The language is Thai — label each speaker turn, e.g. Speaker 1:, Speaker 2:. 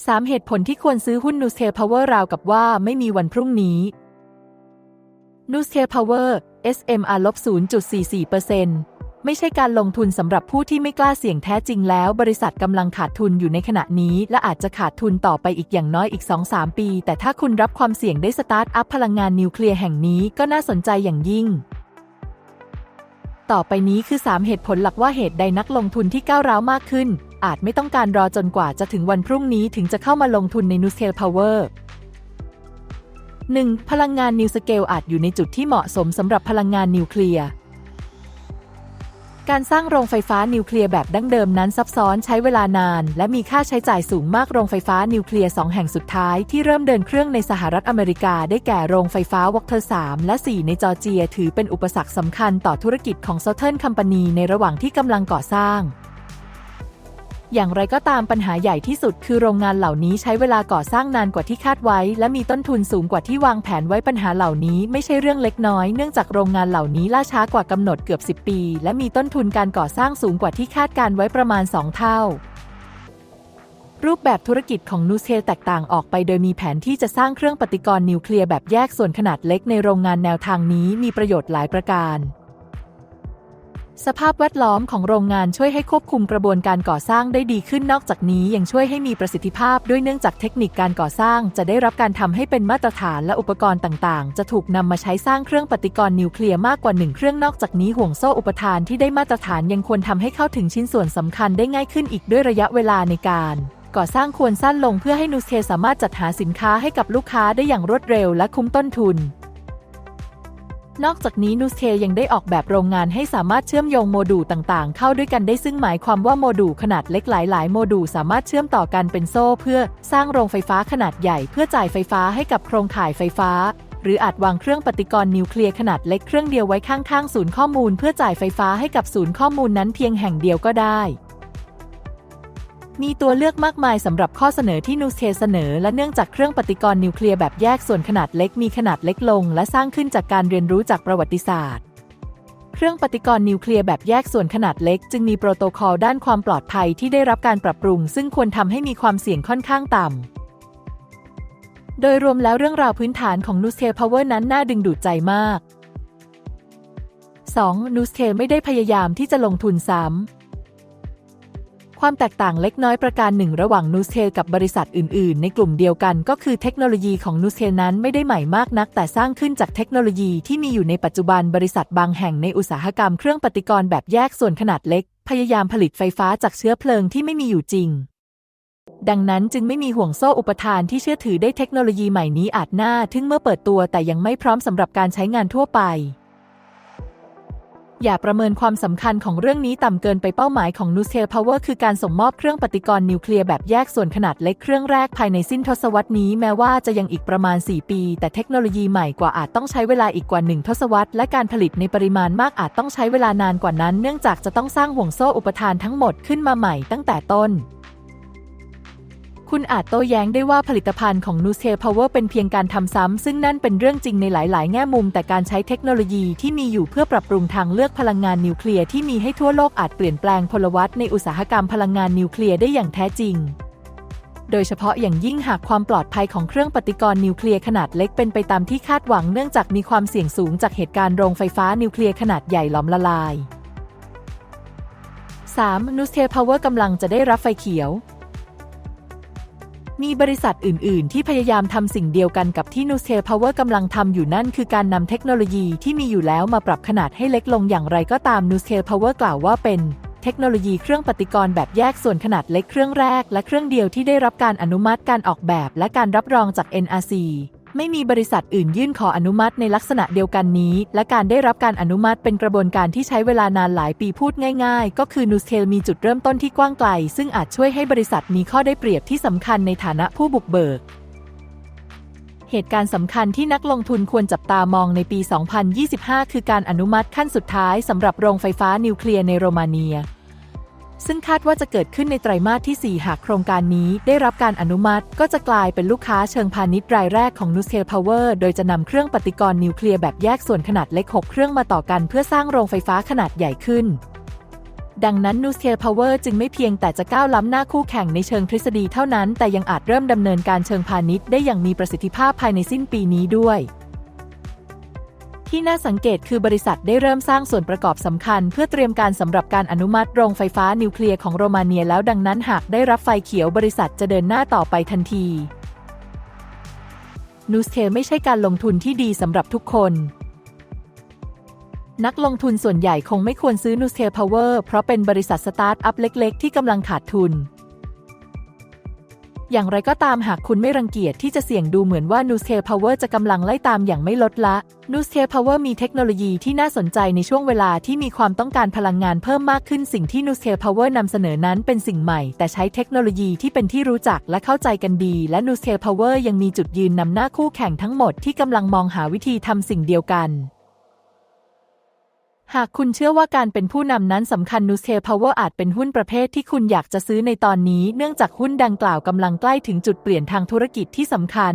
Speaker 1: 3 เหตุผลที่ควรซื้อหุ้น n u s c a l Power ราวกับว่าไม่มีวันพรุ่งนี้ n u s c a l Power SMR ลบ0.44%ไม่ใช่การลงทุนสำหรับผู้ที่ไม่กล้าเสี่ยงแท้จริงแล้ว บริษัทกำลังขาดทุนอยู่ในขณะนี้ และอาจจะขาดทุนต่อไปอีกอย่างน้อยอีก 2-3 ปี แต่ถ้าคุณรับความเสี่ยงได้สตาร์ทอัพพลังงานนิวเคลียร์แห่งนี้ก็น่าสนใจอย่างยิ่งต่อไปนี้คือ 3 เหตุผลหลักว่าเหตุใดนักลงทุนที่ก้าวร้าวมากขึ้น อาจไม่ต้องการรอจนกว่าจะถึงวันพรุ่งนี้ถึงจะเข้ามาลงทุนใน n u s c a l Power 1. พลังงานนิวสเกลอาจอยู่ในจุดที่เหมาะสมสำหรับพลังงานนิวเคลียร์ การสร้างโรงไฟฟ้านิวเคลียร์แบบดั้งเดิมนั้นซับซ้อนใช้เวลานาน และมีค่าใช้จ่ายสูงมากโรงไฟฟ้านิวเคลียร์สองแห่งสุดท้ายที่เริ่มเดินเครื่องในสหรัฐอเมริกา ได้แก่โรงไฟฟ้าวอกเทอร์3และ 4 ในจอร์เจีย ถือเป็นอุปสรรคสำคัญต่อธุรกิจของ Southern Company ในระหว่างที่กำลังก่อสร้าง อย่างไรก็ตามปัญหาใหญ่ที่สุดคือโรงงานเหล่านี้ใช้เวลาก่อสร้างนานกว่าที่คาดไว้ และมีต้นทุนสูงกว่าที่วางแผนไว้ปัญหาเหล่านี้ไม่ใช่เรื่องเล็กน้อย เนื่องจากโรงงานเหล่านี้ล่าช้ากว่ากำหนดเกือบ 10 ปี และมีต้นทุนการก่อสร้างสูงกว่าที่คาดการไว้ประมาณ 2 เท่ารูปแบบธุรกิจของนูเซแตกต่างออกไปโดยมีแผนที่จะสร้างเครื่องปฏิกรณ์นิวเคลียร์แบบแยกส่วนขนาดเล็กในโรงงานแนวทางนี้มีประโยชน์หลายประการ สภาพแวดล้อมของโรงงานช่วยให้ควบคุมกระบวนการก่อสร้างได้ดีขึ้นนอกจากนี้ยังช่วยให้มีประสิทธิภาพด้วยเนื่องจากเทคนิคการก่อสร้าง จะได้รับการทำให้เป็นมาตรฐานและอุปกรณ์ต่างๆ จะถูกนำมาใช้สร้างเครื่องปฏิกรณ์นิวเคลียร์มากกว่าหนึ่งเครื่องนอกจากนี้ห่วงโซ่อุปทานที่ได้มาตรฐานยังควรทำให้เข้าถึงชิ้นส่วนสำคัญได้ง่ายขึ้นอีกด้วยระยะเวลาในการก่อสร้างควรสั้นลงเพื่อให้นูสเคสามารถจัดหาสินค้าให้กับลูกค้าได้อย่างรวดเร็วและคุ้มต้นทุน นอกจากนี้นูสเคยังได้ออกแบบโรงงานให้สามารถเชื่อมโยงโมดูลต่างๆ เข้าด้วยกันได้ซึ่งหมายความว่าโมดูลขนาดเล็กหลาย ๆ โมดูลสามารถเชื่อมต่อกันเป็นโซ่เพื่อสร้างโรงไฟฟ้าขนาดใหญ่ เพื่อจ่ายไฟฟ้าให้กับโครงข่ายไฟฟ้า หรืออาจวางเครื่องปฏิกรณ์นิวเคลียร์ขนาดเล็กเครื่องเดียวไว้ข้างๆ ศูนย์ข้อมูล เพื่อจ่ายไฟฟ้าให้กับศูนย์ข้อมูลนั้นเพียงแห่งเดียวก็ได้ มีตัวเลือกมากมายสำหรับข้อเสนอที่นูสเคเสนอ และเนื่องจากเครื่องปฏิกรณ์นิวเคลียร์แบบแยกส่วนขนาดเล็กมีขนาดเล็กลง และสร้างขึ้นจากการเรียนรู้จากประวัติศาสตร์ เครื่องปฏิกรณ์นิวเคลียร์แบบแยกส่วนขนาดเล็ก จึงมีโปรโตคอลด้านความปลอดภัยที่ได้รับการปรับปรุง ซึ่งควรทำให้มีความเสี่ยงค่อนข้างต่ำโดยรวมแล้วเรื่องราวพื้นฐานของ n u s c a l Power นั้นน่าดึงดูดใจมาก 2. n u s c a l ไม่ได้พยายามที่จะลงทุนซ้ำ ความแตกต่างเล็กน้อยประการหนึ่งระหว่างนูสเทลกับบริษัทอื่น ๆ ในกลุ่มเดียวกันก็คือเทคโนโลยีของนูสเทลนั้นไม่ได้ใหม่มากนัก แต่สร้างขึ้นจากเทคโนโลยีที่มีอยู่ในปัจจุบันบริษัทบางแห่งในอุตสาหกรรมเครื่องปฏิกรณ์แบบแยกส่วนขนาดเล็ก พยายามผลิตไฟฟ้าจากเชื้อเพลิงที่ไม่มีอยู่จริง ดังนั้นจึงไม่มีห่วงโซ่อุปทานที่เชื่อถือได้เทคโนโลยีใหม่นี้อาจน่าทึ่งเมื่อเปิดตัวแต่ยังไม่พร้อมสำหรับการใช้งานทั่วไป อย่าประเมินความสำคัญของเรื่องนี้ต่ำเกินไปเป้าหมายของนูเทลพาวเวอร์คือการส่งมอบเครื่องปฏิกรณ์นิวเคลียร์แบบแยกส่วนขนาดเล็กเครื่องแรกภายในสิ้นทศวรรษนี้แม้ว่าจะยังอีกประมาณ 4 ปี แต่เทคโนโลยีใหม่กว่าอาจต้องใช้เวลาอีกกว่า 1 ทศวรรษและการผลิตในปริมาณมากอาจต้องใช้เวลานานกว่านั้น เนื่องจากจะต้องสร้างห่วงโซ่อุปทานทั้งหมดขึ้นมาใหม่ตั้งแต่ต้น คุณอาจโต้แย้งได้ว่าผลิตภัณฑ์ของ n u s c a l Power เป็นเพียงการทำซ้ำ ซึ่งนั่นเป็นเรื่องจริงในหลาย ๆ แง่มุม แต่การใช้เทคโนโลยีที่มีอยู่เพื่อปรับปรุงทางเลือกพลังงานนิวเคลียร์ที่มีให้ทั่วโลกอาจเปลี่ยนแปลงพลวัตในอุตสาหกรรมพลังงานนิวเคลียร์ได้อย่างแท้จริง โดยเฉพาะอย่างยิ่งหากความปลอดภัยของเครื่องปฏิกรณ์นิวเคลียร์ขนาดเล็กเป็นไปตามที่คาดหวังเนื่องจากมีความเสี่ยงสูงจากเหตุการณ์โรงไฟฟ้านิวเคลียร์ขนาดใหญ่หลอมละลาย 3. n u s c a l Power กำลังจะได้รับไฟเขียว มีบริษัทอื่น ๆ ที่พยายามทำสิ่งเดียวกันกับที่ n u s c a l Power กำลังทำอยู่นั่นคือการนำเทคโนโลยีที่มีอยู่แล้วมาปรับขนาดให้เล็กลงอย่างไรก็ตาม n u s c a l Power กล่าวว่าเป็นเทคโนโลยีเครื่องปฏิกรณ์แบบแยกส่วนขนาดเล็กเครื่องแรก และเครื่องเดียวที่ได้รับการอนุมัติการออกแบบ และการรับรองจาก NRC ไม่มีบริษัทอื่นยื่นขออนุมัติในลักษณะเดียวกันนี้ และการได้รับการอนุมัติเป็นกระบวนการที่ใช้เวลานานหลายปีพูดง่ายๆ ก็คือ n u s c a l มีจุดเริ่มต้นที่กว้างไกล ซึ่งอาจช่วยให้บริษัทมีข้อได้เปรียบที่สำคัญในฐานะผู้บุกเบิกเหตุการณ์สำคัญที่นักลงทุนควรจับตามองในปี 2025 คือการอนุมัติขั้นสุดท้ายสำหรับโรงไฟฟ้านิวเคลียร์ในโรมาเนีย ซึ่งคาดว่าจะเกิดขึ้นในไตรมาสที่ 4 หากโครงการนี้ได้รับการอนุมัติ ก็จะกลายเป็นลูกค้าเชิงพาณิชย์รายแรกของ n u s c a l Power โดยจะนำเครื่องปฏิกรณ์นิวเคลียร์แบบแยกส่วนขนาดเล็ก 6 เครื่องมาต่อกันเพื่อสร้างโรงไฟฟ้าขนาดใหญ่ขึ้นดังนั้น Nuclear Power จึงไม่เพียงแต่จะก้าวล้ำหน้าคู่แข่งในเชิงทฤษฎีเท่านั้น แต่ยังอาจเริ่มดำเนินการเชิงพาณิชย์ได้อย่างมีประสิทธิภาพภายในสิ้นปีนี้ด้วย ที่น่าสังเกตคือบริษัทได้เริ่มสร้างส่วนประกอบสำคัญ เพื่อเตรียมการสำหรับการอนุมัติโรงไฟฟ้านิวเคลียร์ของโรมาเนียแล้วดังนั้นหากได้รับไฟเขียวบริษัทจะเดินหน้าต่อไปทันทีนูสเคไม่ใช่การลงทุนที่ดีสำหรับทุกคน นักลงทุนส่วนใหญ่คงไม่ควรซื้อ n u s c a l Power เพราะเป็นบริษัทสตาร์ทอัพเล็ก ๆ ที่กำลังขาดทุน อย่างไรก็ตามหากคุณไม่รังเกียจที่จะเสี่ยงดูเหมือนว่า n u s c a l Power จะกำลังไล่ตามอย่างไม่ลดละ n u s c a l Power มีเทคโนโลยีที่น่าสนใจในช่วงเวลาที่มีความต้องการพลังงานเพิ่มมากขึ้นสิ่งที่ n u s c a l Power นำเสนอนั้นเป็นสิ่งใหม่ แต่ใช้เทคโนโลยีที่เป็นที่รู้จักและเข้าใจกันดี และ n u s c a l Power ยังมีจุดยืนนำหน้าคู่แข่งทั้งหมดที่กำลังมองหาวิธีทำสิ่งเดียวกัน หากคุณเชื่อว่าการเป็นผู้นำนั้นสำคัญ n u s c a l Power อาจเป็นหุ้นประเภทที่คุณอยากจะซื้อในตอนนี้ เนื่องจากหุ้นดังกล่าวกำลังใกล้ถึงจุดเปลี่ยนทางธุรกิจที่สำคัญ